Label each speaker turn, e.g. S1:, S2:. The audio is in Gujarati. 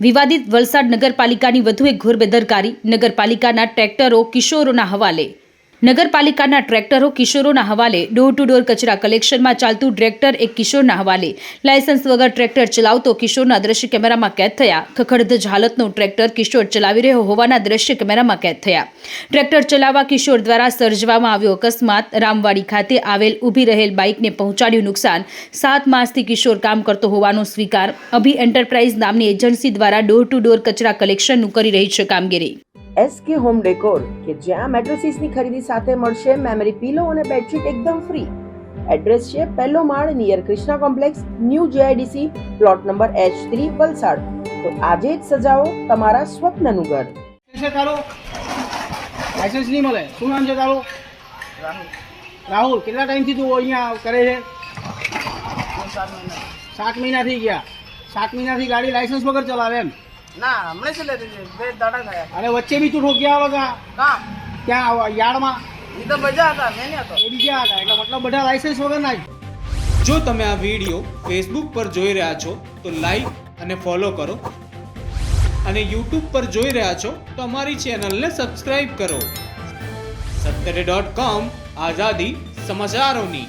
S1: વિવાદિત વલસાડ નગરપાલિકાની વધુ એક ઘોર નગરપાલિકાના ટ્રેક્ટરો કિશોરોના હવાલે નગરપાલિકાના ટ્રેક્ટરો કિશોરોના હવાલે ડોર ટુ ડોર કચરા કલેક્શનમાં ચાલતું ટ્રેક્ટર એક કિશોરના હવાલે. લાયસન્સ વગર ટ્રેક્ટર ચલાવતો કિશોરના દ્રશ્ય કેમેરામાં કેદ થયા. ખખડધજ હાલતનો ટ્રેક્ટર કિશોર ચલાવી રહ્યો હોવાના દ્રશ્ય કેમેરામાં કેદ થયા. ટ્રેક્ટર ચલાવવા કિશોર દ્વારા સર્જવામાં આવ્યો અકસ્માત. રામવાડી ખાતે આવેલ ઊભી રહેલ બાઇકને પહોંચાડ્યું નુકસાન. સાત માસથી કિશોર કામ કરતો હોવાનો સ્વીકાર. અભી એન્ટરપ્રાઇઝ નામની એજન્સી દ્વારા ડોર ટુ ડોર કચરા કલેક્શનનું કરી રહી છે કામગીરી.
S2: એસકે હોમ ડેકોર કે જ્યાં મેટ્રેસીસની ખરીદી સાથે મળશે મેમરી પીલો અને બેડશીટ એકદમ ફ્રી એડ્રેસ છે પહેલો માળ near Krishna complex new GIDC plot number H three Valsad. તો આજે જ સજાવો તમારા સ્વપ્નનું ઘર.
S3: લાયસન્સ નહીં મળે. શું નામ છે તારું? રાહુલ. કેટલા ટાઈમથી તું અહીંયા કરે છે? સાત મહિના. થઈ ગયા. સાત મહિનાથી ગાડી લાયસન્સ વગર ચલાવે એમ.
S4: ના હમણાં જ લેતી છે બે દાડા થયા.
S3: અને વચ્ચે બી તું ઠોકી આવે
S4: કામ
S3: ત્યાં યાર્ડમાં.
S4: એ તો મજા હતા મેં નહીં હતો
S3: એ બી હતા એટલે મતલબ બધા લાયસન્સ વગર ના
S5: જો તમે આ વીડિયો ફેસબુક પર જોઈ રહ્યા છો તો લાઈક અને ફોલો કરો. અને યુટ્યુબ પર જોઈ રહ્યા છો તો અમારી ચેનલને સબસ્ક્રાઈબ કરો. સત્તરે ડોટ કોમ આઝાદી સમાચારોની.